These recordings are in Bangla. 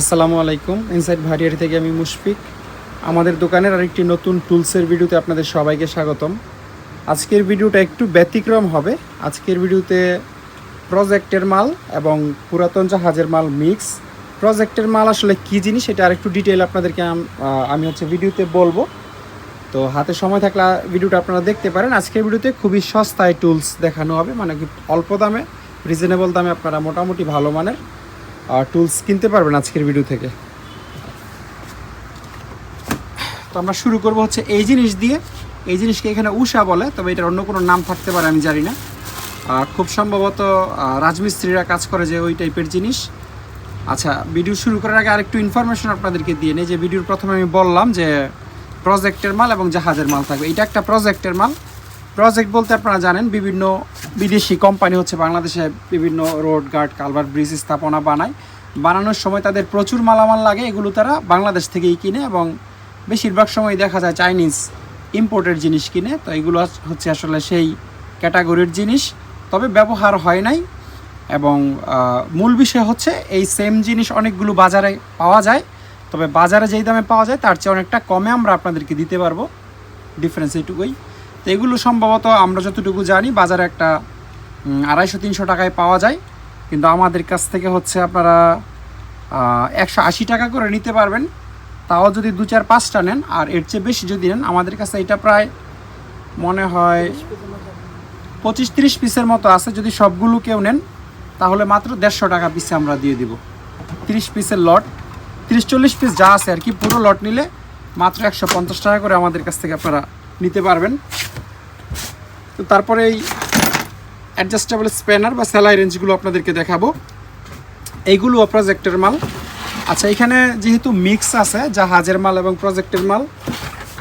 আসসালামু আলাইকুম। ইনসাইড ভারিয়ারি থেকে আমি মুশফিক। আমাদের দোকানের আরেকটি নতুন টুলসের ভিডিওতে আপনাদের সবাইকে স্বাগতম। আজকের ভিডিওটা একটু ব্যতিক্রম হবে। আজকের ভিডিওতে প্রজেক্টের মাল এবং পুরাতন জাহাজের মাল মিক্স প্রজেক্টের মাল আসলে কী জিনিস এটা আরেকটু ডিটেল আপনাদেরকে আমি হচ্ছে ভিডিওতে বলব। তো হাতে সময় থাকলে ভিডিওটা আপনারা দেখতে পারেন। আজকের ভিডিওতে খুবই সস্তায় টুলস দেখানো হবে। মানে অল্প দামে রিজনেবল দামে আপনারা মোটামুটি ভালো মানের টুলস কিনতে পারবেন আজকের ভিডিও থেকে। তো আমরা শুরু করব হচ্ছে এই জিনিস দিয়ে। এই জিনিসকে এখানে উষা বলে, তবে এটার অন্য কোনো নাম থাকতে পারে, আমি জানি না। খুব সম্ভবত রাজমিস্ত্রিরা কাজ করে যে ওই টাইপের জিনিস। আচ্ছা ভিডিও শুরু করার আগে আরেকটু ইনফরমেশন আপনাদেরকে দিয়ে নেই, যে ভিডিওর প্রথমে আমি বললাম যে প্রজেক্টের মাল এবং জাহাজের মাল থাকবে। এটা একটা প্রজেক্টের মাল। প্রজেক্ট বলতে আপনারা জানেন, বিভিন্ন বিদেশি কোম্পানি হচ্ছে বাংলাদেশে বিভিন্ন রোড গার্ড কালভার ব্রিজ স্থাপনা বানায়। বানানোর সময় তাদের প্রচুর মালামাল লাগে, এগুলো তারা বাংলাদেশ থেকেই কিনে এবং বেশিরভাগ সময় দেখা যায় চাইনিজ ইম্পোর্টেড জিনিস কিনে। তো এগুলো হচ্ছে আসলে সেই ক্যাটাগরির জিনিস। তবে ব্যবহার হয় নাই এবং মূল বিষয় হচ্ছে এই সেম জিনিস অনেকগুলো বাজারে পাওয়া যায়। তবে বাজারে যেই দামে পাওয়া যায়, তার চেয়ে অনেকটা কমে আমরা আপনাদেরকে দিতে পারব। ডিফারেন্স এইটুকুই। তো এগুলো সম্ভবত আমরা যতটুকু জানি বাজারে একটা আড়াইশো, তিনশো টাকায় পাওয়া যায়। কিন্তু আমাদের কাছ থেকে হচ্ছে আপনারা একশো আশি টাকা করে নিতে পারবেন। তাও যদি দু চার, পাঁচটা নেন, আর এর চেয়ে বেশি যদি নেন, আমাদের কাছে এটা প্রায় মনে হয় পঁচিশ, তিরিশ পিসের মতো আছে। যদি সবগুলো কেউ নেন, তাহলে মাত্র দেড়শো টাকা পিসে আমরা দিয়ে দিব। তিরিশ পিসের লট, তিরিশ, চল্লিশ পিস যা আছে আর কি, পুরো লট নিলে মাত্র একশো পঞ্চাশ টাকা করে আমাদের কাছ থেকে আপনারা নিতে পারবেন। তো তারপরে এই অ্যাডজাস্টেবল স্প্যানার বা স্যালাই রেঞ্জগুলো আপনাদেরকে দেখাবো। এইগুলো প্রজেক্টের মাল। আচ্ছা এখানে যেহেতু মিক্স আছে, জাহাজের মাল এবং প্রজেক্টের মাল,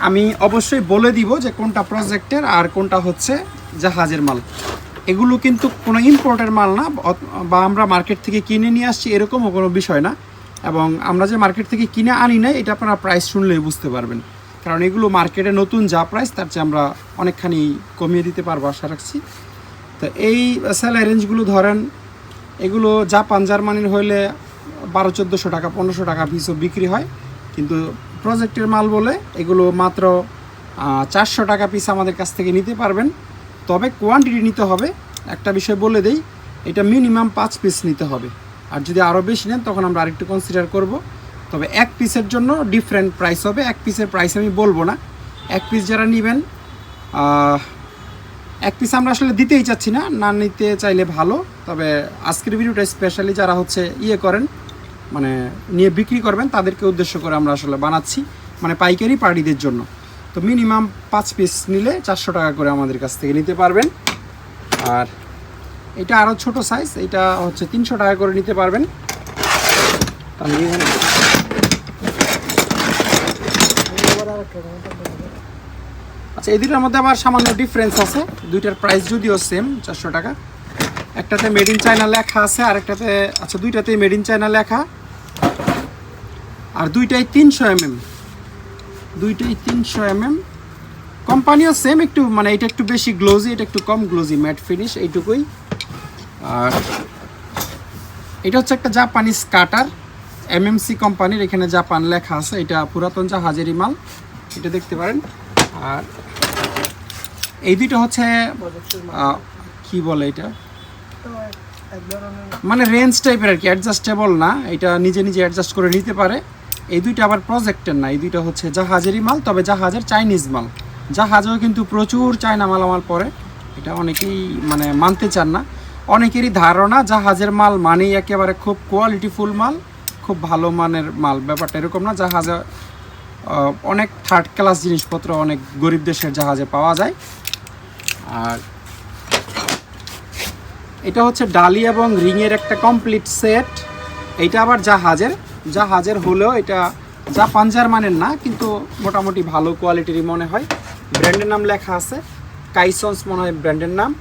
আমি অবশ্যই বলে দিব যে কোনটা প্রজেক্টের আর কোনটা হচ্ছে জাহাজের মাল। এগুলো কিন্তু কোনো ইম্পোর্টের মাল না বা আমরা মার্কেট থেকে কিনে নিয়ে আসছি, এরকমও কোনো বিষয় না। এবং আমরা যে মার্কেট থেকে কিনে আনি না এটা আপনারা প্রাইস শুনলেই বুঝতে পারবেন। কারণ এগুলো মার্কেটে নতুন যা প্রাইস তার চেয়ে আমরা অনেকখানি কমিয়ে দিতে পারব, আশা রাখছি। তো এই স্যালাই রেঞ্জগুলো ধরেন, এগুলো জাপান জার্মানির হইলে বারো, চোদ্দোশো টাকা, পনেরোশো টাকা পিসও বিক্রি হয়। কিন্তু প্রজেক্টের মাল বলে এগুলো মাত্র চারশো টাকা পিস আমাদের কাছ থেকে নিতে পারবেন। তবে কোয়ান্টিটি নিতে হবে। একটা বিষয় বলে দেই, এটা মিনিমাম পাঁচ পিস নিতে হবে। আর যদি আরও বেশি নেন, তখন আমরা আরেকটু কনসিডার করব। তবে এক পিসের জন্য ডিফারেন্ট প্রাইস হবে। এক পিসের প্রাইস আমি বলব না। এক পিস যারা নেবেন এক পিস আমরা আসলে দিতেই চাচ্ছি না। না নিতে চাইলে ভালো, তবে আজকের ভিডিওটা স্পেশালি যারা হচ্ছে ইয়ে করেন মানে নিয়ে বিক্রি করবেন, তাদেরকে উদ্দেশ্য করে আমরা আসলে বানাচ্ছি মানে পাইকারি পার্টিদের জন্য। তো মিনিমাম পাঁচ পিস নিলে চারশো টাকা করে আমাদের কাছ থেকে নিতে পারবেন। আর এটা আরও ছোট সাইজ এটা হচ্ছে তিনশো টাকা করে নিতে পারবেন। তাহলে এখানে আচ্ছা এই দুটোর মধ্যে আবার সামান্য ডিফারেন্স আছে। দুইটার প্রাইস যদিও সেম চারশো টাকা। একটাতে মেড ইন চায়না লেখা আছে আর একটাতে আচ্ছা দুইটাতেই মেড ইন চায়না লেখা। আর দুইটাই তিনশো এমএম। দুইটাই তিনশো এমএম। কোম্পানিও সেম একটু মানে এটা একটু বেশি গ্লোজি এটা একটু কম গ্লোজি ম্যাট ফিনিশ এইটুকুই। আর এটা হচ্ছে একটা জাপানিজ কাটার এমএমসি কোম্পানির, এখানে জাপান লেখা আছে, এটা পুরাতন জাহাজেরই মাল। এটা দেখতে পারেন। আর এই দুইটা হচ্ছে কি বলে এটা? মানে রেঞ্জ টাইপের আর কি অ্যাডজাস্টেবল না, এটা নিজে নিজে অ্যাডজাস্ট করে নিতে পারে। এই দুইটা আবার প্রজেক্টের না, এই দুইটা হচ্ছে জাহাজেরই মাল, তবে জাহাজের চাইনিজ মাল। জাহাজেও কিন্তু প্রচুর চায়না মালামাল পরে এটা অনেকেই মানে মানতে চান না। অনেকেরই ধারণা জাহাজের মাল মানেই একেবারে খুব কোয়ালিটিফুল মাল, খুব ভালো মানের মাল। ব্যাপারটা এরকম না, জাহাজে অনেক থার্ড ক্লাস জিনিসপত্র অনেক গরিব দেশের জাহাজে পাওয়া যায়। আর এটা হচ্ছে ডালি এবং রিংয়ের একটা কমপ্লিট সেট এইটা আবার জাহাজের। জাহাজের হলেও এটা যা পাঞ্জার মানের না, কিন্তু মোটামুটি ভালো কোয়ালিটিরই মনে হয়। ব্র্যান্ডের নাম লেখা আছে। কাইসন্স মনে হয় ব্র্যান্ডের নাম।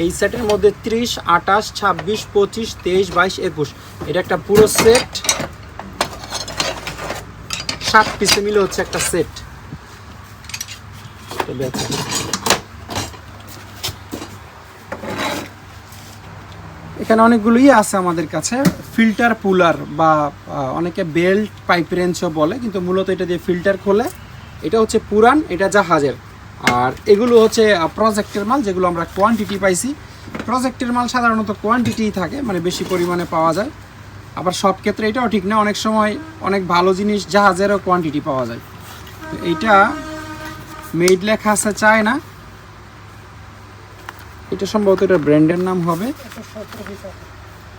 এই সেটের মধ্যে ত্রিশ, আঠাশ, ছাব্বিশ, পঁচিশ, তেইশ, বাইশ, একুশ। এটা একটা পুরো সেট সাত পিসে মিলে হচ্ছে একটা সেট এখানে অনেকগুলোই আছে আমাদের কাছে। ফিল্টার পুলার বা অনেকে বেল্ট, পাইপ রেঞ্চও বলে, কিন্তু মূলত এটা দিয়ে ফিল্টার খোলে। এটা হচ্ছে পুরান, এটা জাহাজের। আর এগুলো হচ্ছে প্রজেক্টের মাল, যেগুলো আমরা কোয়ান্টিটি পাইছি। প্রজেক্টের মাল সাধারণত কোয়ান্টিটি থাকে মানে বেশি পরিমাণে পাওয়া যায়। আবার সব ক্ষেত্রে এটাও ঠিক না, অনেক সময় অনেক ভালো জিনিস জাহাজেরও কোয়ান্টিটি পাওয়া যায়। তো এইটা মেড লেখা আছে চায় না এটা সম্ভবত এটা ব্র্যান্ডের নাম হবে।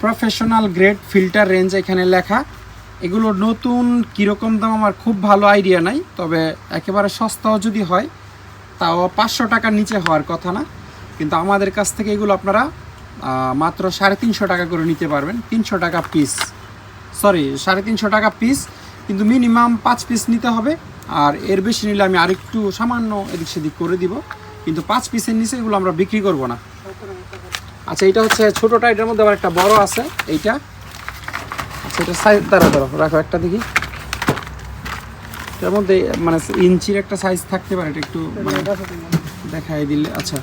প্রফেশনাল গ্রেড ফিল্টার রেঞ্জ এখানে লেখা। এগুলোর নতুন, কীরকম দাম আমার খুব ভালো আইডিয়া নাই, তবে একেবারে সস্তাও যদি হয়, তাও পাঁচশো টাকার নিচে হওয়ার কথা না। কিন্তু আমাদের কাছ থেকে এগুলো আপনারা মাত্র সাড়ে তিনশো টাকা করে নিতে পারবেন, তিনশো টাকা পিস সরি সাড়ে তিনশো টাকা পিস কিন্তু মিনিমাম পাঁচ পিস নিতে হবে। আর এর বেশি নিলে আমি আরেকটু সামান্য এদিক সেদিক করে দিব। কিন্তু পাঁচ পিসের নিচে এগুলো আমরা বিক্রি করব না। আচ্ছা এটা হচ্ছে ছোটোটা এটার মধ্যে আবার একটা বড় আছে এইটা। আচ্ছা এটা সাইজ দ্বারা দাঁড়া রাখো একটা দেখি। এটার মধ্যে মানে ইঞ্চির একটা সাইজ থাকতে পারে এটা একটু মানে দেখাই দিলে। আচ্ছা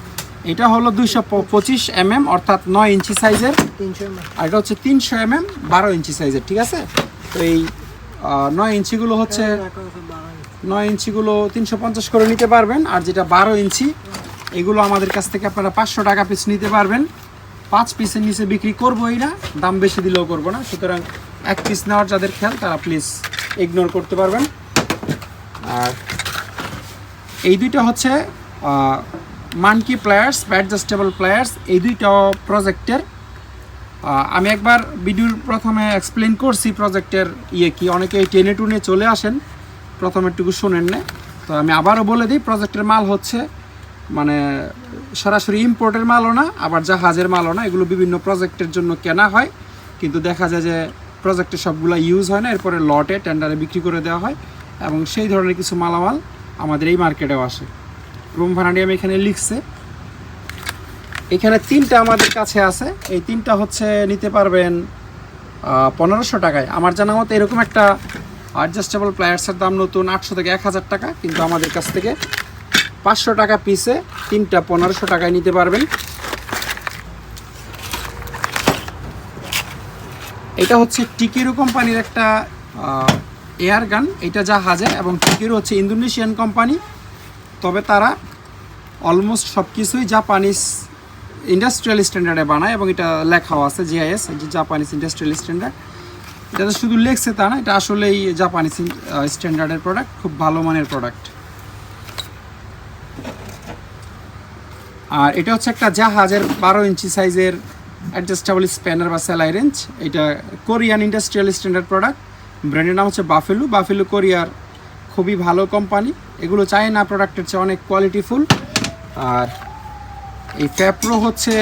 এটা হলো দুইশো পঁচিশ এম এম অর্থাৎ নয় ইঞ্চি সাইজের আর এটা হচ্ছে তিনশো এম এম বারো ইঞ্চি সাইজের ঠিক আছে? তো এই নয় ইঞ্চিগুলো হচ্ছে নয় ইঞ্চিগুলো তিনশো পঞ্চাশ করে নিতে পারবেন, আর যেটা বারো ইঞ্চি, এগুলো আমাদের কাছ থেকে আপনারা পাঁচশো টাকা পিস নিতে পারবেন। পাঁচ পিসের নিচে বিক্রি করবোই না, দাম বেশি দিলেও করব না। সুতরাং এক পিস নেওয়ার যাদের খেয়াল, তারা প্লিজ ইগনোর করতে পারবেন। আর এই দুইটা হচ্ছে মানকি প্লেয়ার্স অ্যাডজাস্টেবল প্লেয়ার্স এই দুইটাও প্রজেক্টের আমি একবার ভিডিওর প্রথমে এক্সপ্লেন করছি প্রজেক্টের ইয়ে কি। অনেকে টেনে টুনে চলে আসেন। প্রথমে একটু শোনেন না তো আমি আবারও বলে দিই, প্রজেক্টের মাল হচ্ছে মানে সরাসরি ইম্পোর্টের মালও না, আবার জাহাজের মালও না। এগুলো বিভিন্ন প্রজেক্টের জন্য কেনা হয়, কিন্তু দেখা যায় যে প্রজেক্টে সবগুলো ইউজ হয় না, এরপরে লটে টেন্ডারে বিক্রি করে দেওয়া হয়, এবং সেই ধরনের কিছু মালামাল আমাদের এই মার্কেটেও আসে। রুম ভাড়ানিয়াম এখানে লিখছে। এখানে তিনটা আমাদের কাছে আছে। এই তিনটা হচ্ছে, নিতে পারবেন পনেরোশো টাকায়। আমার জানা মতো এরকম একটা অ্যাডজাস্টেবল প্লায়ার্সের দাম নতুন আটশো থেকে এক হাজার টাকা, কিন্তু আমাদের কাছ থেকে পাঁচশো টাকা পিসে তিনটা পনেরোশো টাকায় নিতে পারবেন। এটা হচ্ছে টিকিরু কোম্পানির একটা এয়ার গান এটা জাহাজের এবং টিকিরু হচ্ছে ইন্দোনেশিয়ান কোম্পানি। তবে তারা অলমোস্ট সব কিছুই জাপানিজ ইন্ডাস্ট্রিয়াল স্ট্যান্ডার্ডে বানায়, এবং এটা লেখাও আছে জিআইএস যে জাপানিজ ইন্ডাস্ট্রিয়াল স্ট্যান্ডার্ড এটা শুধু লেখছে তা না, এটা আসলেই জাপানি স্ট্যান্ডার্ডের প্রোডাক্ট খুব ভালো মানের প্রোডাক্ট আর এটা হচ্ছে একটা জাহাজের বারো ইঞ্চি সাইজের অ্যাডজাস্টেবল স্প্যানার বা স্যালাই রেঞ্জ এটা কোরিয়ান ইন্ডাস্ট্রিয়াল স্ট্যান্ডার্ড প্রোডাক্ট ব্র্যান্ডের নাম হচ্ছে বাফেলু বাফেলু কোরিয়ার খুবই ভালো কোম্পানি এগুলো চায়না প্রোডাক্টের চেয়ে অনেক কোয়ালিটিফুল আর এই ফ্যাপ্রো হচ্ছে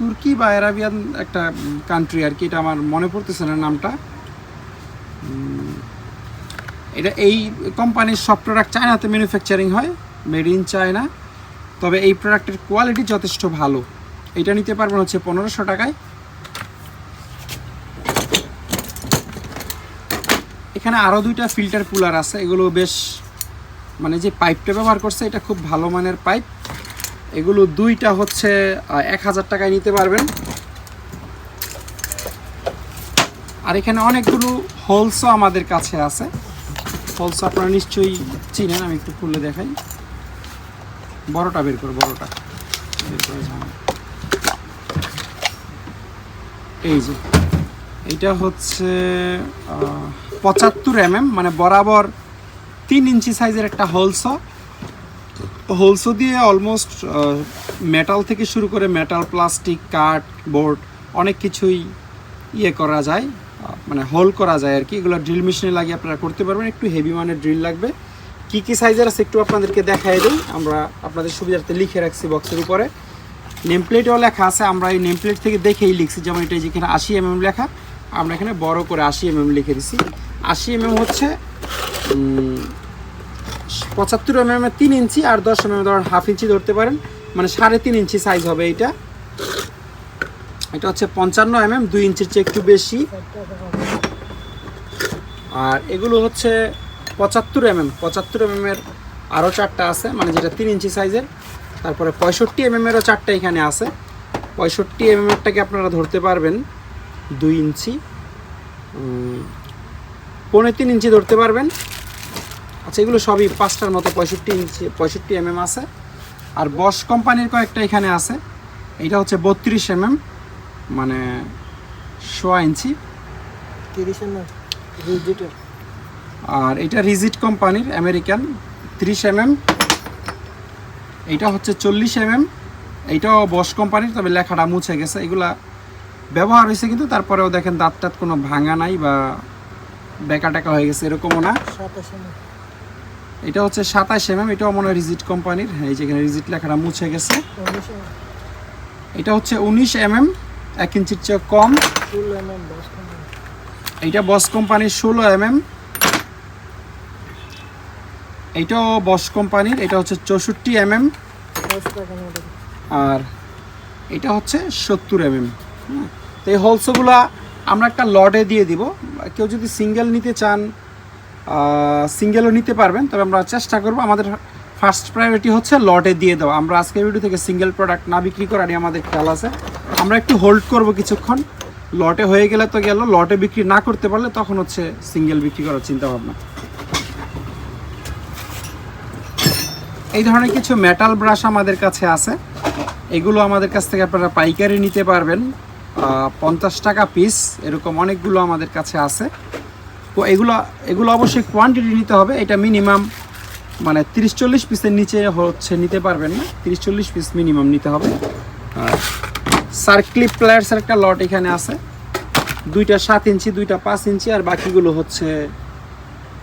তুর্কি বা অ্যারাবিয়ান একটা কান্ট্রি আর কি, এটা আমার মনে পড়তেছে না নামটা। এটা এই কোম্পানির সব প্রোডাক্ট চায়নাতে ম্যানুফ্যাকচারিং হয় মেড ইন চায়না তবে এই প্রোডাক্টের কোয়ালিটি যথেষ্ট ভালো। এটা নিতে পারবেন হচ্ছে পনেরোশো টাকায়। এখানে আরও দুইটা ফিল্টার কুলার আছে, এগুলো বেশ মানে যে পাইপটা ব্যবহার করছে, এটা খুব ভালো মানের পাইপ এগুলো দুইটা হচ্ছে এক হাজার টাকায় নিতে পারবেন। আর এখানে অনেকগুলো হোলসও আমাদের কাছে আছে। হোলস আপনারা নিশ্চয়ই চিনেন, আমি একটু খুলে দেখাই। বড়টা বের করো, বড়টা। বের করে এই যে, এইটা হচ্ছে পঁচাত্তর এম মানে বরাবর তিন ইঞ্চি সাইজের একটা হোলসো হোলসো দিয়ে অলমোস্ট মেটাল থেকে শুরু করে মেটাল প্লাস্টিক কাঠ বোর্ড অনেক কিছুই ইয়ে করা যায় মানে হোল করা যায় আর কি। এগুলো ড্রিল মেশিনে লাগিয়ে আপনারা করতে পারবেন। একটু হেভি মানের ড্রিল লাগবে। কি কি সাইজের আছে একটু আপনাদেরকে দেখাই দিই। আমরা আপনাদের সুবিধার্থে লিখে রাখছি বক্সের উপরে। নেম প্লেটেও লেখা আছে। আমরা এই নেম প্লেট থেকে দেখেই লিখছি। যেমন এটা যেখানে আশি এম লেখা। আমরা এখানে বড় করে আশি এম লিখে দিছি। আশি এম হচ্ছে উম, পঁচাত্তর এমএম এর তিন ইঞ্চি আর দশ এমএম ধরেন হাফ ইঞ্চি ধরতে পারেন। মানে সাড়ে তিন ইঞ্চি সাইজ হবে এইটা। এটা হচ্ছে পঞ্চান্ন এমএম দুই ইঞ্চির চেয়ে একটু বেশি। আর এগুলো হচ্ছে পঁচাত্তর এমএম পঁচাত্তর এমএম এর আরও চারটা আছে মানে যেটা তিন ইঞ্চি সাইজের তারপরে পঁয়ষট্টি এমএম এরও চারটা এখানে আছে। পঁয়ষট্টি এমএম এরটাকে আপনারা ধরতে পারবেন দুই ইঞ্চি। পৌনে তিন ইঞ্চি ধরতে পারবেন। আচ্ছা এগুলো সবই পাঁচটার মতো পঁয়ষট্টি ইঞ্চি পঁয়ষট্টি এমএম আছে। আর বস কোম্পানির কয়েকটা এখানে আছে। এটা হচ্ছে বত্রিশ এমএম মানে সোয়া ইঞ্চি। তিরিশ এম ডিজিটাল আর এটা রিজিট কোম্পানির আমেরিকান ত্রিশ এমএম এইটা হচ্ছে চল্লিশ এমএম এইটাও বস কোম্পানির তবে লেখাটা মুছে গেছে। এগুলা ব্যবহার হয়েছে কিন্তু তারপরেও দেখেন দাঁত টাত কোনো ভাঙা নাই বা বেকা টেকা হয়ে গেছে এরকমও না। এটা হচ্ছে সাতাশ এমএম এটাও মনে হয় রিজিট কোম্পানির। এই যে এখানে রিজিট লেখাটা মুছে গেছে। এটা হচ্ছে উনিশ এমএম এক ইঞ্চির চেয়ে কম। এইটা বস কোম্পানির ষোলো এমএম এইটাও বস কোম্পানির, এটা হচ্ছে চৌষট্টি এমএম আর এটা হচ্ছে সত্তর এমএম তো এই হোলসেগুলা আমরা একটা লটে দিয়ে দিব। কেউ যদি সিঙ্গেল নিতে চান সিঙ্গেলও নিতে পারবেন, তবে আমরা চেষ্টা করব। আমাদের ফার্স্ট প্রায়োরিটি হচ্ছে লটে দিয়ে দেওয়া। আমরা আজকের ভিডিও থেকে সিঙ্গেল প্রোডাক্ট না বিক্রি করারই আমাদের খেয়াল আছে। আমরা একটু হোল্ড করব কিছুক্ষণ। লটে হয়ে গেলে তো গেল, লটে বিক্রি না করতে পারলে তখন হচ্ছে সিঙ্গেল বিক্রি করার চিন্তা ভাবনা। এই ধরনের কিছু মেটাল ব্রাশ আমাদের কাছে আছে। এগুলো আমাদের কাছ থেকে আপনারা পাইকারি নিতে পারবেন। পঞ্চাশ টাকা পিস এরকম অনেকগুলো আমাদের কাছে আছে। এগুলো এগুলো অবশ্যই কোয়ান্টিটি নিতে হবে। এটা মিনিমাম মানে তিরিশ চল্লিশ পিসের নিচে হচ্ছে নিতে পারবেন না। তিরিশ চল্লিশ পিস মিনিমাম নিতে হবে। আর সার্ক্লিপ প্লেয়ার্সের একটা লট এখানে আছে। দুইটা সাত ইঞ্চি, দুইটা পাঁচ ইঞ্চি, আর বাকিগুলো হচ্ছে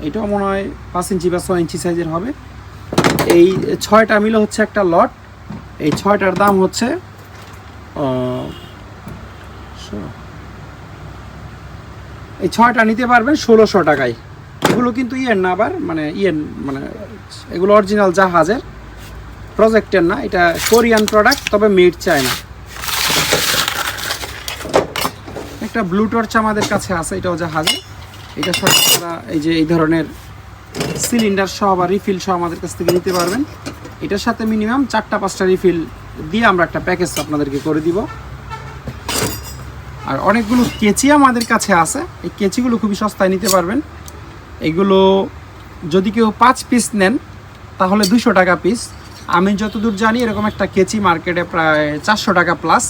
এটাও মনে হয় পাঁচ ইঞ্চি বা ছয় ইঞ্চি সাইজের হবে। এই ছয়টা মিলে হচ্ছে একটা লট এই ছয়টার দাম হচ্ছে। এই ছয়টা নিতে পারবেন ষোলোশো টাকায়। এগুলো কিন্তু ইয়ের না আবার মানে ইয়ের মানে এগুলো অরিজিনাল জাহাজের। প্রজেক্টের না, এটা কোরিয়ান প্রোডাক্ট তবে মেড চায় না একটা ব্লু টর্চ আমাদের কাছে আছে, এটাও জাহাজে। এটা সব আপনারা এই যে এই ধরনের সিলিন্ডার সহ বা রিফিল সহ আমাদের কাছ থেকে নিতে পারবেন। এটার সাথে মিনিমাম চারটা পাঁচটা রিফিল দিয়ে আমরা একটা প্যাকেজ আপনাদেরকে করে দিব। আর অনেকগুলো কেচি আমাদের কাছে আছে। এই কেচিগুলো খুবই সস্তায় নিতে পারবেন। এগুলো যদি কেউ পাঁচ পিস নেন, তাহলে দুশো টাকা পিস আমি যতদূর জানি, এরকম একটা কেচি মার্কেটে প্রায় চারশো টাকা প্লাস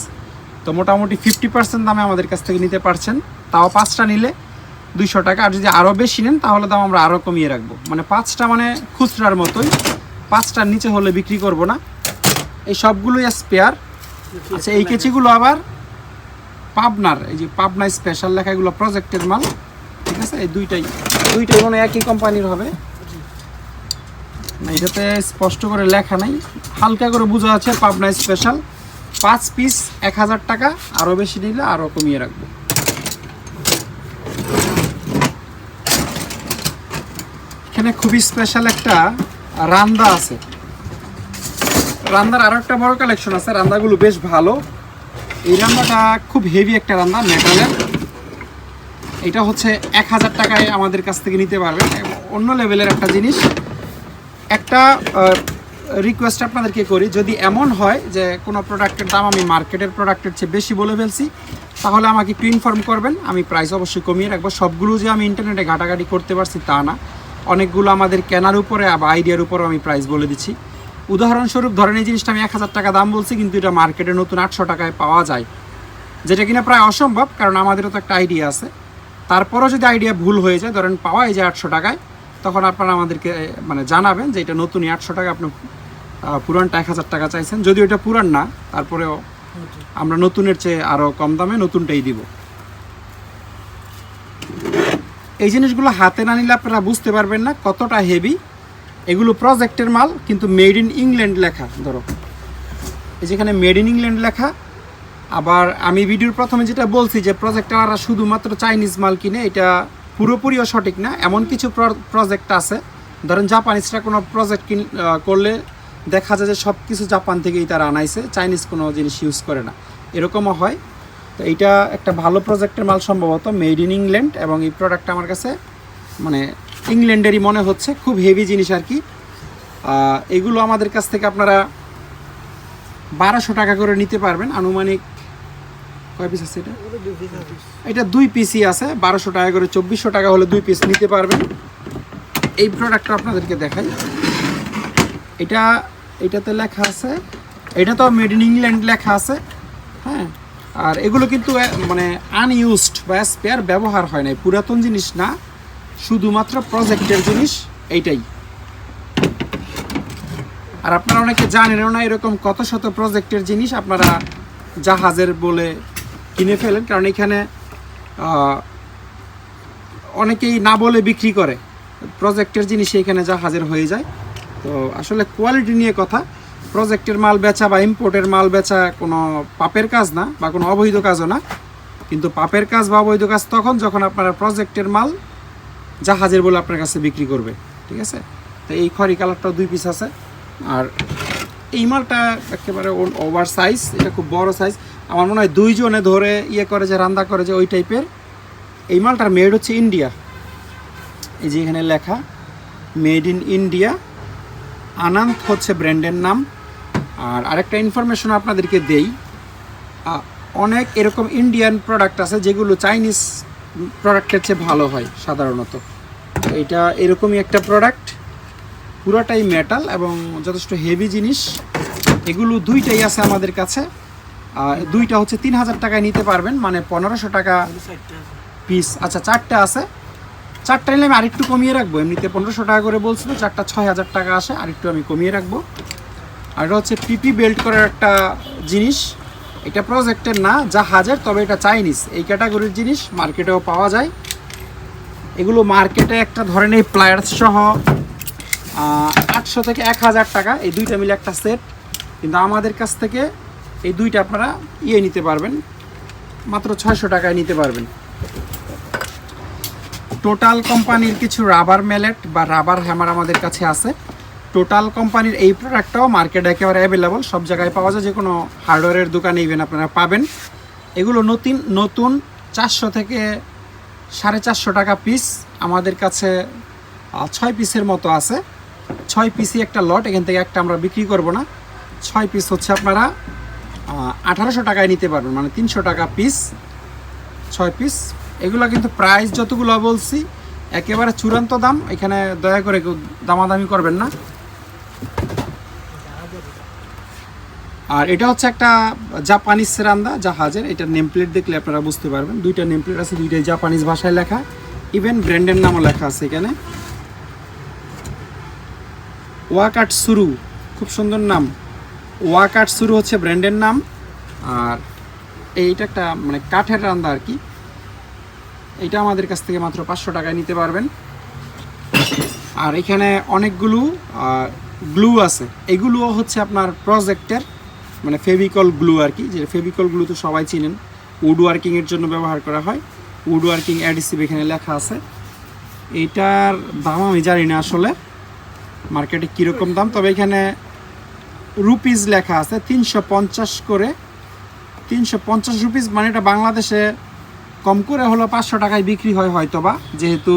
তো মোটামুটি ফিফটি পার্সেন্ট দামে আমাদের কাছ থেকে নিতে পারছেন। তাও পাঁচটা নিলে দুইশো টাকা। আর যদি আরও বেশি নেন, তাহলে দাম আমরা আরও কমিয়ে রাখব। মানে পাঁচটা মানে খুচরার মতোই। পাঁচটার নিচে হলে বিক্রি করব না। এই সবগুলোই স্পেয়ার আচ্ছা এই কেচিগুলো আবার পাবনার, এই যে পাবনা স্পেশাল লেখা এগুলো প্রজেক্টের মাল, ঠিক আছে? এই দুইটাই দুইটাই মনে একই কোম্পানির হবে। না, এটাতে স্পষ্ট করে লেখা নাই। হালকা করে বোঝা আছে পাবনা স্পেশাল পাঁচ পিস এক হাজার টাকা আরও বেশি নিলে আরও কমিয়ে রাখব। এখানে খুবই স্পেশাল একটা রান্দা আছে। রান্দার আরও একটা বড় কালেকশন আছে। রান্দাগুলো বেশ ভালো। এই রান্নাটা খুব হেভি একটা রান্না মেটালের এটা হচ্ছে এক হাজার টাকায় আমাদের কাছ থেকে নিতে পারবেন অন্য লেভেলের একটা জিনিস। একটা রিকোয়েস্ট আপনাদেরকে করি, যদি এমন হয় যে কোনো প্রোডাক্টের দাম আমি মার্কেটের প্রোডাক্টের চেয়ে বেশি বলে ফেলছি, তাহলে আমাকে একটু ইনফর্ম করবেন। আমি প্রাইস অবশ্যই কমিয়ে রাখব। সবগুলো যে আমি ইন্টারনেটে ঘাটাঘাটি করতে পারছি তা না। অনেকগুলো আমাদের কেনার উপরে বা আইডিয়ার উপরও আমি প্রাইস বলে দিচ্ছি। উদাহরণস্বরূপ, ধরেন এই জিনিসটা আমি এক হাজার টাকা দাম বলছি, কিন্তু এটা মার্কেটে নতুন আটশো টাকায় পাওয়া যায়। যেটা কিনা প্রায় অসম্ভব, কারণ আমাদেরও তো একটা আইডিয়া আছে। তারপরও যদি আইডিয়া ভুল হয়ে যায়, ধরেন পাওয়া যায় আটশো টাকায়, তখন আপনারা আমাদেরকে মানে জানাবেন যে এটা নতুনই আটশো টাকা আপনি পুরানটা এক হাজার টাকা চাইছেন। যদিও এটা পুরান না, তারপরেও আমরা নতুনের চেয়ে আরও কম দামে নতুনটাই দিব। এই জিনিসগুলো হাতে না নিলে আপনারা বুঝতে পারবেন না কতটা হেভি এগুলো প্রজেক্টের মাল, কিন্তু মেড ইন ইংল্যান্ড লেখা, ধরো। এই যেখানে মেড ইন ইংল্যান্ড লেখা। আবার আমি ভিডিওর প্রথমে যেটা বলছি যে প্রজেক্টাররা শুধুমাত্র চাইনিজ মাল কিনে, এটা পুরোপুরিও সঠিক না। এমন কিছু প্রজেক্ট আছে। ধরেন জাপানিজরা কোনো প্রজেক্ট কিন করলে দেখা যায় যে সব কিছু জাপান থেকেই তারা আনাইছে। চাইনিজ কোনো জিনিস ইউজ করে না। এরকমও হয়। তো এইটা একটা ভালো প্রজেক্টের মাল সম্ভবত মেড ইন ইংল্যান্ড এবং এই প্রোডাক্টটা আমার কাছে মানে ইংল্যান্ডেরই মনে হচ্ছে, খুব হেভি জিনিস আর কি। এগুলো আমাদের কাছ থেকে আপনারা বারোশো টাকা করে নিতে পারবেন। আনুমানিক কয় পিস আছে এটা? এটা দুই পিসই আছে, বারোশো টাকা করে, চব্বিশশো টাকা হলে দুই পিস নিতে পারবেন। এই প্রোডাক্টটা আপনাদেরকে দেখাই। এটা, এটাতে লেখা আছে, এটা তো মেড ইন ইংল্যান্ড লেখা আছে হ্যাঁ? আর এগুলো কিন্তু মানে আনইউজড বা স্পেয়ার ব্যবহার হয় নাই। পুরাতন জিনিস না। শুধুমাত্র প্রজেক্টের জিনিস এইটাই। আর আপনারা অনেকে জানেনও না এরকম কত শত প্রজেক্টের জিনিস আপনারা জাহাজের বলে কিনে ফেলেন, কারণ এখানে অনেকেই না বলে বিক্রি করে। প্রজেক্টের জিনিস এখানে জাহাজের হয়ে যায়। তো আসলে কোয়ালিটি নিয়ে কথা। প্রজেক্টের মাল বেচা বা ইম্পোর্টের মাল বেচা কোনো পাপের কাজ না বা কোনো অবৈধ কাজও না। কিন্তু পাপের কাজ বা অবৈধ কাজ তখন যখন আপনারা প্রজেক্টের মাল জাহাজের বলে আপনার কাছে বিক্রি করবে, ঠিক আছে? তো এই খড়ি কালারটাও দুই পিস আছে। আর এই মালটা একেবারে ওভার সাইজ এটা খুব বড় সাইজ আমার মনে হয় দুইজনে ধরে ইয়ে করে যে রান্না করে যে, ওই টাইপের এই মালটার মেড হচ্ছে ইন্ডিয়া এই যে এখানে লেখা মেড ইন ইন্ডিয়া আনন্দ হচ্ছে ব্র্যান্ডের নাম। আর আরেকটা ইনফরমেশন আপনাদেরকে দেই। অনেক এরকম ইন্ডিয়ান প্রোডাক্ট আছে যেগুলো চাইনিজ প্রোডাক্টের চেয়ে ভালো হয় সাধারণত। এটা এরকমই একটা প্রোডাক্ট পুরোটাই মেটাল এবং যথেষ্ট হেভি জিনিস। এগুলো দুইটাই আছে আমাদের কাছে। আর দুইটা হচ্ছে তিন হাজার টাকায় নিতে পারবেন মানে পনেরোশো টাকা পিস আচ্ছা চারটে আছে। চারটা নিলে আমি আরেকটু কমিয়ে রাখব। এমনিতে পনেরোশো টাকা করে বলছিল, চারটা ছয় হাজার টাকা আসে, আরেকটু আমি কমিয়ে রাখব। আর এটা হচ্ছে পিপি বেল্ট করার একটা জিনিস। এটা প্রজেক্টের না জাহাজের তবে এটা চাইনিজ এই ক্যাটাগরির জিনিস মার্কেটেও পাওয়া যায়। এগুলো মার্কেটে একটা ধরেন এই প্লায়ার্স সহ আটশো থেকে এক হাজার টাকা, এই দুইটা মিলে একটা সেট কিন্তু আমাদের কাছ থেকে এই দুইটা আপনারা ইয়ে নিতে পারবেন। মাত্র ছয়শো টাকায় নিতে পারবেন। টোটাল কোম্পানির কিছু রাবার ম্যালেট বা রাবার হ্যামার আমাদের কাছে আছে। টোটাল কোম্পানির এই প্রোডাক্টটাও মার্কেটে একেবারে অ্যাভেলেবল সব জায়গায় পাওয়া যায় যে কোনো হার্ডওয়্যারের দোকানে ইভেন আপনারা পাবেন। এগুলো নতুন নতুন, চারশো থেকে সাড়ে চারশো টাকা পিস আমাদের কাছে ছয় পিসের মতো আছে। ছয় পিসই একটা লট এখান থেকে একটা আমরা বিক্রি করব না। ছয় পিস হচ্ছে আপনারা আঠারোশো টাকায় নিতে পারবেন মানে তিনশো টাকা পিস ছয় পিস এগুলো কিন্তু প্রাইস যতগুলো বলছি, একেবারে চূড়ান্ত দাম, এখানে দয়া করে কেউ দামাদামি করবেন না। আর এটা হচ্ছে একটা জাপানিজ সেরান্দা জাহাজের। এটা নেম প্লেট দেখলে আপনারা বুঝতে পারবেন। দুইটা নেম প্লেট আছে, দুইটাই জাপানিজ ভাষায় লেখা। ইভেন ব্র্যান্ডের নামও লেখা আছে এখানে। ওয়াকাট সুরু খুব সুন্দর নাম। ওয়াকাট সুরু হচ্ছে ব্র্যান্ডের নাম। আর এইটা একটা মানে কাঠের রান্দা আর কি। এটা আমাদের কাছ থেকে মাত্র পাঁচশো টাকায় নিতে পারবেন। আর এখানে অনেকগুলো গ্লু আছে। এগুলোও হচ্ছে আপনার প্রজেক্টের মানে ফেভিকল গ্লু আর কি, যে ফেভিকল গ্লু তো সবাই চিনেন। উড ওয়ার্কিংয়ের জন্য ব্যবহার করা হয়। উড ওয়ার্কিং অ্যাডিসিভ এখানে লেখা আছে। এইটার দাম আমি জানি না আসলে। মার্কেটে কীরকম দাম? তবে এখানে রুপিস লেখা আছে, তিনশো পঞ্চাশ করে। তিনশো পঞ্চাশ রুপিস মানে এটা বাংলাদেশে কম করে হলো পাঁচশো টাকায় বিক্রি হয় হয়তোবা, যেহেতু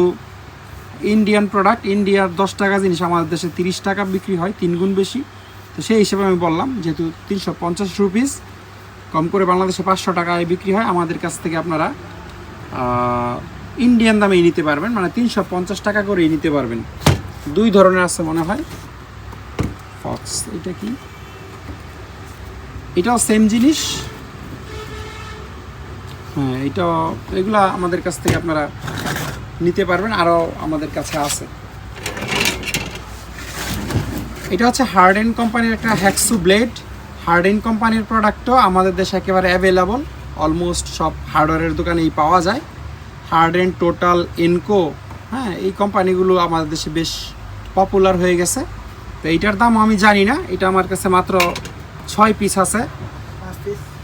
ইন্ডিয়ান প্রোডাক্ট ইন্ডিয়ার দশ টাকা জিনিস, আমাদের দেশে তিরিশ টাকা বিক্রি হয়, তিন গুণ বেশি। তো সেই হিসেবে আমি বললাম, যেহেতু তিনশো পঞ্চাশ রুপিস কম করে বাংলাদেশে পাঁচশো টাকায় বিক্রি হয়, আমাদের কাছ থেকে আপনারা ইন্ডিয়ান দামেই নিতে পারবেন মানে তিনশো পঞ্চাশ টাকা করেই নিতে পারবেন। দুই ধরনের আছে মনে হয়। ফক্স এটা কি? এটাও সেম জিনিস। হ্যাঁ এটা এগুলা আমাদের কাছ থেকে আপনারা নিতে পারবেন আরও আমাদের কাছে আছে। এটা হচ্ছে হার্ড হার্ডেন কোম্পানির একটা হ্যাক্সু ব্লেড হার্ড হার্ডেন কোম্পানির প্রোডাক্টও আমাদের দেশে একেবারে অ্যাভেলেবল অলমোস্ট সব হার্ডওয়্যারের দোকানেই পাওয়া যায়। হার্ডেন টোটাল এনকো হ্যাঁ এই কোম্পানিগুলো আমাদের দেশে বেশ পপুলার হয়ে গেছে। তো এইটার দাম আমি জানি না এটা আমার কাছে মাত্র ছয় পিস আছে।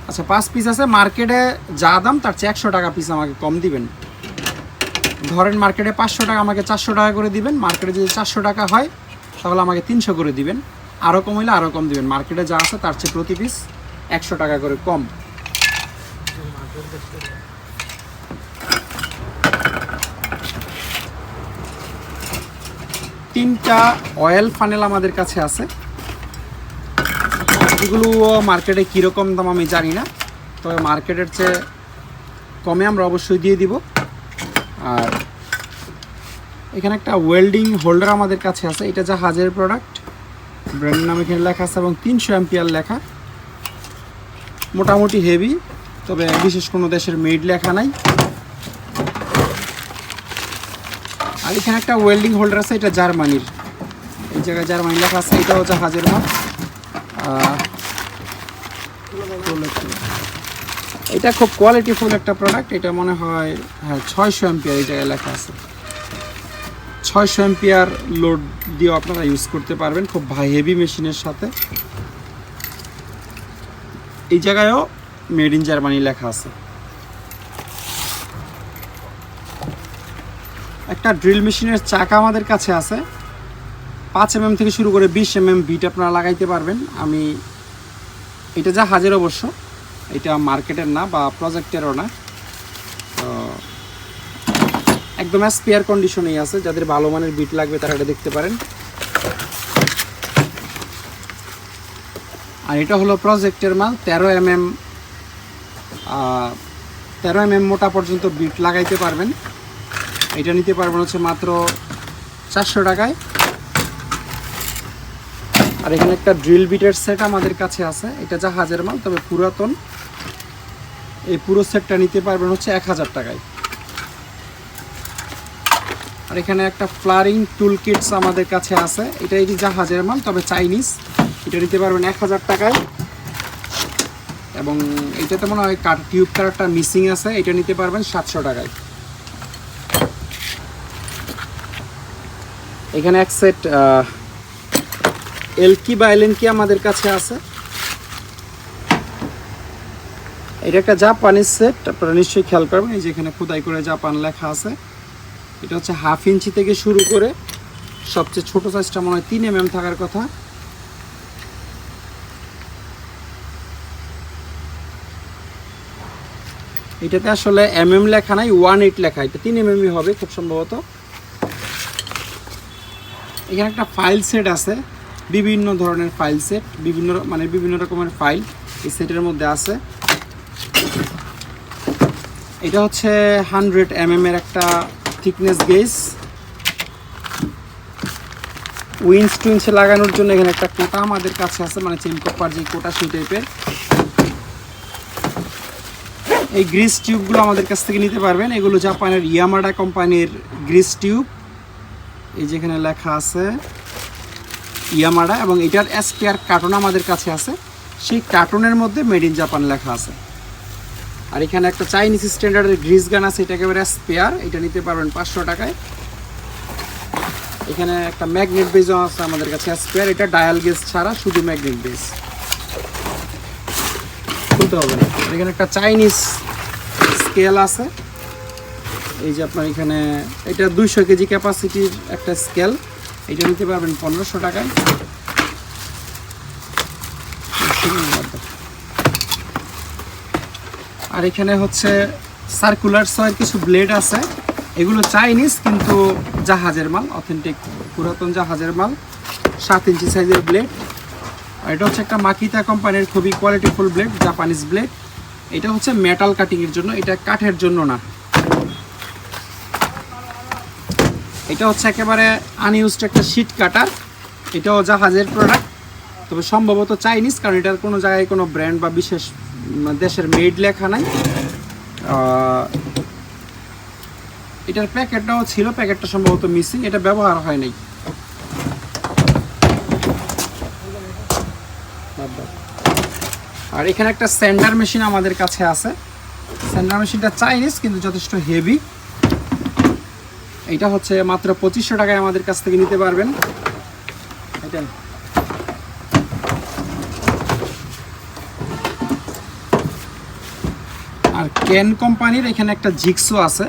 আচ্ছা পাঁচ পিস আছে। মার্কেটে যা দাম তার চেয়ে একশো টাকা পিস আমাকে কম দিবেন। ধরেন মার্কেটে পাঁচশো টাকা, আমাকে চারশো টাকা করে দিবেন। মার্কেটে যদি চারশো টাকা হয়, তাহলে আমাকে তিনশো করে দিবেন। আরও কম হইলে আরও কম দিবেন। মার্কেটে যা আছে, তার চেয়ে প্রতি পিস একশো টাকা করে কম। তিনটা অয়েল ফানেল আমাদের কাছে আছে। এগুলো মার্কেটে কীরকম দাম আমি জানি না। তবে মার্কেটের চেয়ে কমে আমরা অবশ্যই দিয়ে দিব। আর এখানে একটা ওয়েল্ডিং হোল্ডার আমাদের কাছে আছে এটা জাহাজের প্রোডাক্ট ব্র্যান্ড নাম এখানে লেখা আছে এবং তিনশো অ্যাম্পিয়ার লেখা। মোটামুটি হেভি তবে বিশেষ কোনো দেশের মেড লেখা নাই। আর এখানে একটা ওয়েল্ডিং হোল্ডার আছে এটা জার্মানির। এই জায়গায় জার্মানি লেখা আছে এটাও জাহাজের আহ, এটা খুব কোয়ালিটি কোয়ালিটিফুল একটা প্রোডাক্ট এটা মনে হয় হ্যাঁ ছয়শো এম্পিয়ার এই জায়গায় লেখা আছে। ছয়শো এম্পিয়ার লোড দিয়েও আপনারা ইউজ করতে পারবেন খুব ভাই হেভি মেশিনের সাথে। এই জায়গায়ও মেড ইন জার্মানি লেখা আছে। একটা ড্রিল মেশিনের চাকা আমাদের কাছে আছে। পাঁচ এমএম থেকে শুরু করে বিশ এমএম বিট আপনারা লাগাইতে পারবেন। আমি, এটা যা হাজের অবশ্য এটা মার্কেটের না বা প্রজেক্টেরও না। তো একদম স্পেয়ার কন্ডিশনেই আছে। যাদের ভালো মানের বিট লাগবে তারা এটা দেখতে পারেন। আর এটা হলো প্রজেক্টের মাল, তেরো এম এম তেরো এম এম মোটা পর্যন্ত বিট লাগাইতে পারবেন। এটা নিতে পারবেন হচ্ছে মাত্র চারশো টাকায়। আর এখানে একটা ড্রিল বিটের সেট আমাদের কাছে আছে। এটা জাহাজের মাল, তবে পুরাতন। এই পুরো সেটটা নিতে পারবেন হচ্ছে এক হাজার টাকায়। আর এখানে একটা ফ্লারিং টুল কিটস আমাদের কাছে আছে। এটা যে জাহাজের মাল, তবে চাইনিজ। এটা নিতে পারবেন এক হাজার টাকায়। এবং এটাতে মনে হয় কাট টিউব কাটারটা মিসিং আছে। এটা নিতে পারবেন সাতশো টাকায়। এখানে এক সেট এলকি বা এলএনকি আমাদের কাছে আছে। এটা একটা জাপানিজ সেট, আপনারা নিশ্চয়ই খেয়াল করবেন, এই যে এখানে খোদাই করে জাপান লেখা আছে। এটা হচ্ছে হাফ ইঞ্চি থেকে শুরু করে সবচেয়ে ছোট সাইজটা মনে হয় তিন এম এম থাকার কথা। এটাতে আসলে এম এম লেখা নাই, ওয়ান এইট লেখা, এটা তিন এম হবে খুব সম্ভবত। এখানে একটা ফাইল সেট আছে। বিভিন্ন ধরনের ফাইল সেট বিভিন্ন মানে বিভিন্ন রকমের ফাইল এই সেটের মধ্যে আছে। এটা হচ্ছে হান্ড্রেড এম এর একটা থিকনেস গেজ উইন্স টুইন্সে লাগানোর জন্য এখানে একটা কোটা আমাদের কাছে আছে মানে চেন কপার যে কোটা সেই টাইপের এই গ্রিস টিউবগুলো আমাদের কাছ থেকে নিতে পারবেন। এগুলো জাপানের ইয়ামাডা কোম্পানির গ্রিস টিউব এই যেখানে লেখা আছে ইয়ামাডা এবং এটার এসপিআর কার্টুন আমাদের কাছে আছে। সেই কার্টুনের মধ্যে মেড ইন জাপান লেখা আছে। আর এখানে একটা চাইনিজ স্ট্যান্ডার্ডের গ্রিস গান আছে এটা একেবারে স্পেয়ার। এটা নিতে পারবেন পাঁচশো টাকায়। এখানে একটা ম্যাগনেট বেজও আছে আমাদের কাছে, স্পেয়ার। এটা ডায়াল গেজ ছাড়া শুধু ম্যাগনেট বেজ। খুলতে হবে না। এখানে একটা চাইনিজ স্কেল আছে। এই যে আপনার এখানে, এটা দুইশো কেজি ক্যাপাসিটির একটা স্কেল। এটা নিতে পারবেন পনেরোশো টাকায়। আর এখানে হচ্ছে সার্কুলার সয়ের কিছু ব্লেড আছে। এগুলো চাইনিজ কিন্তু জাহাজের মাল অথেন্টিক পুরাতন জাহাজের মাল। সাত ইঞ্চি সাইজের ব্লেড আর এটা হচ্ছে একটা মাকিতা কোম্পানির খুবই কোয়ালিটিফুল ব্লেড জাপানিজ ব্লেড এটা হচ্ছে মেটাল কাটিংয়ের জন্য, এটা কাঠের জন্য না। এটা হচ্ছে একেবারে আনইউজড একটা শিট কাটার এটাও জাহাজের প্রোডাক্ট তবে সম্ভবত চাইনিজ কারণ এটার কোনো জায়গায় কোনো ব্র্যান্ড বা বিশেষ দেশের মেড লেখা নাই। এটার প্যাকেটটাও ছিল, প্যাকেটটা সম্ভবত মিসিং এটা ব্যবহার হয় নাই। আর এখানে একটা স্যান্ডার মেশিন আমাদের কাছে আছে। স্যান্ডার মেশিনটা চাইনিজ কিন্তু যথেষ্ট হেভি এটা হচ্ছে মাত্র পঁচিশশো টাকায় আমাদের কাছ থেকে নিতে পারবেন। এটা। আর ক্যান কোম্পানির এখানে একটা জিক্সো আছে।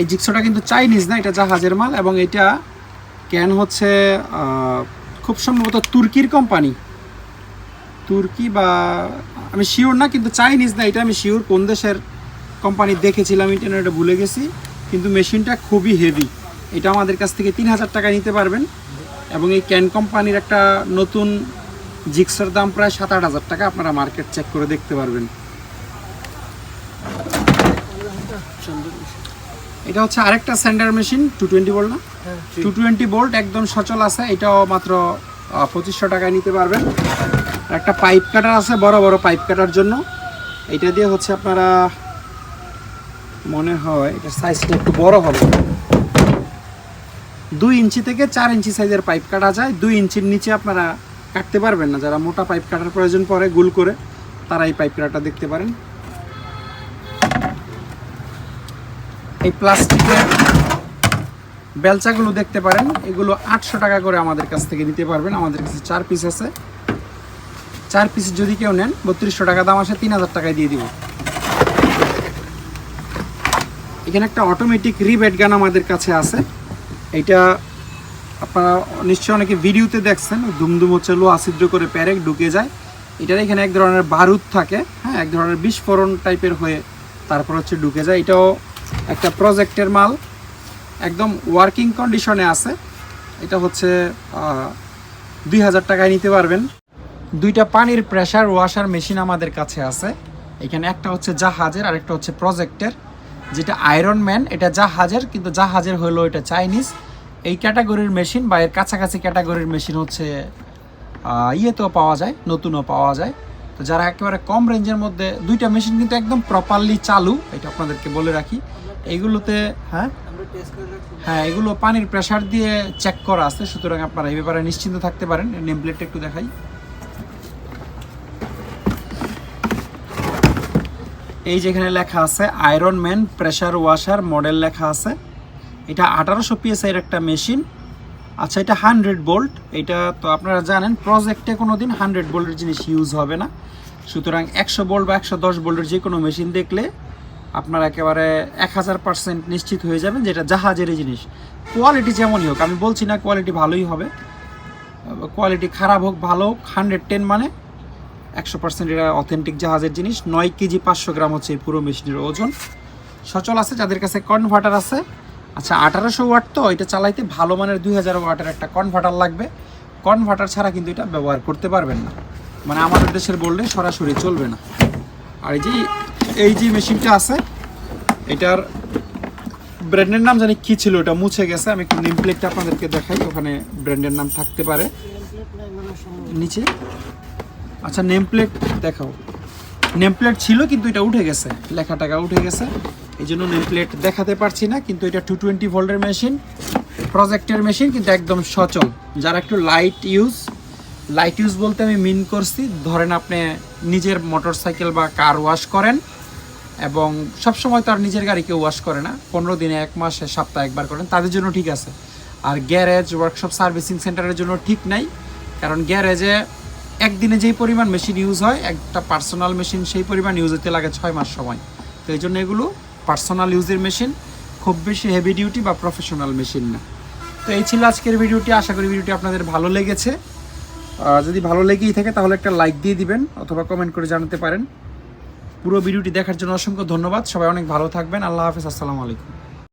এই জিক্সোটা কিন্তু চাইনিজ না, এটা জাহাজের মাল এবং এটা ক্যান হচ্ছে খুব সম্ভবত তুর্কির কোম্পানি। তুর্কি বা, আমি শিওর না, কিন্তু চাইনিজ না, এটা আমি শিওর কোন দেশের কোম্পানি দেখেছিলাম ইন্টারনেটে ভুলে গেছি। কিন্তু মেশিনটা খুবই হেভি এটা আমাদের কাছ থেকে তিন হাজার টাকা নিতে পারবেন। এবং এই ক্যান কোম্পানির একটা নতুন জিক্সের দাম প্রায় সাত আট হাজার টাকা আপনারা মার্কেট চেক করে দেখতে পারবেন। এটা হচ্ছে আরেকটা স্যান্ডার মেশিন টু টোয়েন্টি বল না? টু টোয়েন্টি বোল্ট একদম সচল আছে এটাও মাত্র পঁচিশশো টাকায় নিতে পারবেন। একটা পাইপ কাটার আছে বড় বড় পাইপ কাটার জন্য। এটা দিয়ে হচ্ছে আপনারা মনে হয় এটার সাইজটা একটু বড় হবে। দুই ইঞ্চি থেকে চার ইঞ্চি সাইজের পাইপ কাটা যায়। দুই ইঞ্চির নিচে আপনারা কাটতে পারবেন না। যারা মোটা পাইপ কাটার প্রয়োজন পড়ে, গুল করে, তারা এই পাইপ কাটাটা দেখতে পারেন। এই প্লাস্টিকের বেলচাগুলো দেখতে পারেন। এগুলো আটশো টাকা করে আমাদের কাছ থেকে নিতে পারবেন। আমাদের কাছে চার পিস আছে। চার পিস যদি কেউ নেন, বত্রিশশো টাকা দাম আসে, তিন হাজার টাকায় দিয়ে দিব। এখানে একটা অটোমেটিক রিবেট গান আমাদের কাছে আছে। এটা আপনারা নিশ্চয়ই অনেকে ভিডিওতে দেখছেন, দুমদুম হচ্ছে লো আসিদ্র করে প্যারেক ঢুকে যায়। এটার এখানে এক ধরনের বারুদ থাকে হ্যাঁ এক ধরনের বিস্ফোরণ টাইপের হয়ে তারপর হচ্ছে ঢুকে যায়। এটাও একটা প্রজেক্টের মাল, একদম ওয়ার্কিং কন্ডিশনে আছে। এটা হচ্ছে দুই হাজার টাকায় নিতে পারবেন। দুইটা পানির প্রেশার ওয়াশার মেশিন আমাদের কাছে আছে। এখানে একটা হচ্ছে জাহাজের আর একটা হচ্ছে প্রজেক্টের যেটা আয়রন ম্যান এটা জাহাজের, কিন্তু জাহাজের হলো এটা চাইনিজ এই ক্যাটাগরির মেশিন বা এর কাছাকাছি ক্যাটাগরির মেশিন হচ্ছে ইয়েতেও পাওয়া যায়, নতুনও পাওয়া যায়। তো যারা একেবারে কম রেঞ্জের মধ্যে, দুইটা মেশিন কিন্তু একদম প্রপারলি চালু, এটা আপনাদেরকে বলে রাখি। এইগুলোতে হ্যাঁ? হ্যাঁ এগুলো পানির প্রেসার দিয়ে চেক করা আছে, সুতরাং আপনারা এই ব্যাপারে নিশ্চিন্ত থাকতে পারেন। নেমপ্লেটটা একটু দেখাই। এই যেখানে লেখা আছে iron man pressure washer model লেখা আছে। এটা আঠারোশো পিএসআইয়ের একটা মেশিন আচ্ছা এটা হান্ড্রেড বোল্ট এটা তো আপনারা জানেন প্রজেক্টে কোনো দিন হান্ড্রেড বোল্টের জিনিস ইউজ হবে না। সুতরাং একশো বোল্ট বা একশো দশ বোল্টের যে কোনো মেশিন দেখলে আপনার একেবারে এক হাজার পার্সেন্ট নিশ্চিত হয়ে যাবেন যেটা জাহাজেরই জিনিস। কোয়ালিটি যেমনই হোক, আমি বলছি না কোয়ালিটি ভালোই হবে। কোয়ালিটি খারাপ হোক, ভালো হোক হান্ড্রেড টেন মানে একশো পার্সেন্ট এটা অথেন্টিক জাহাজের জিনিস। নয় কেজি পাঁচশো গ্রাম হচ্ছে এই পুরো মেশিনের ওজন। সচল আছে, যাদের কাছে কনভার্টার আছে। আচ্ছা আঠারোশো ওয়াট তো, এটা চালাইতে ভালো মানের দুই হাজার ওয়াটের একটা কনভার্টার লাগবে। কনভার্টার ছাড়া কিন্তু এটা ব্যবহার করতে পারবেন না। মানে আমাদের দেশের বললে সরাসরি চলবে না। আর এই যে এই যে মেশিনটা আছে, এটার ব্র্যান্ডের নাম জানি কি ছিল, ওটা মুছে গেছে। আমি একটু নেম প্লেটটা আপনাদেরকে দেখাই, ওখানে ব্র্যান্ডের নাম থাকতে পারে। নিচে। আচ্ছা নেম প্লেট দেখাও। নেম প্লেট ছিল, কিন্তু এটা উঠে গেছে। লেখা টাকা উঠে গেছে। এই জন্য নেম প্লেট দেখাতে পারছি না, কিন্তু এটা টু টোয়েন্টি ভোল্টের মেশিন প্রজেক্টের মেশিন কিন্তু একদম সচল। যারা একটু লাইট ইউজ লাইট ইউজ বলতে আমি মিন করছি। ধরেন আপনি নিজের মোটর সাইকেল বা কার ওয়াশ করেন, এবং সবসময় তো আর নিজের গাড়ি কেউ ওয়াশ করে না। পনেরো দিনে এক মাসে, সপ্তাহে একবার করেন, তাদের জন্য ঠিক আছে। আর গ্যারেজ ওয়ার্কশপ সার্ভিসিং সেন্টারের জন্য ঠিক নাই। কারণ গ্যারেজে একদিনে যেই পরিমাণ মেশিন ইউজ হয়, একটা পার্সোনাল মেশিন সেই পরিমাণ ইউজ হতে লাগে ছয় মাস সময়। তো এই জন্য এগুলো পার্সোনাল ইউজের মেশিন খুব বেশি হেভি ডিউটি বা প্রফেশনাল মেশিন না। তো এই ছিল আজকের ভিডিওটি, আশা করি ভিডিওটি আপনাদের ভালো লেগেছে। যদি ভালো লেগেই থাকে তাহলে একটা লাইক দিয়ে দিবেন অথবা কমেন্ট করে জানাতে পারেন। পুরো ভিডিওটি দেখার জন্য অসংখ্য ধন্যবাদ। সবাই অনেক ভালো থাকবেন। আল্লাহ হাফেজ। আসসালামু আলাইকুম।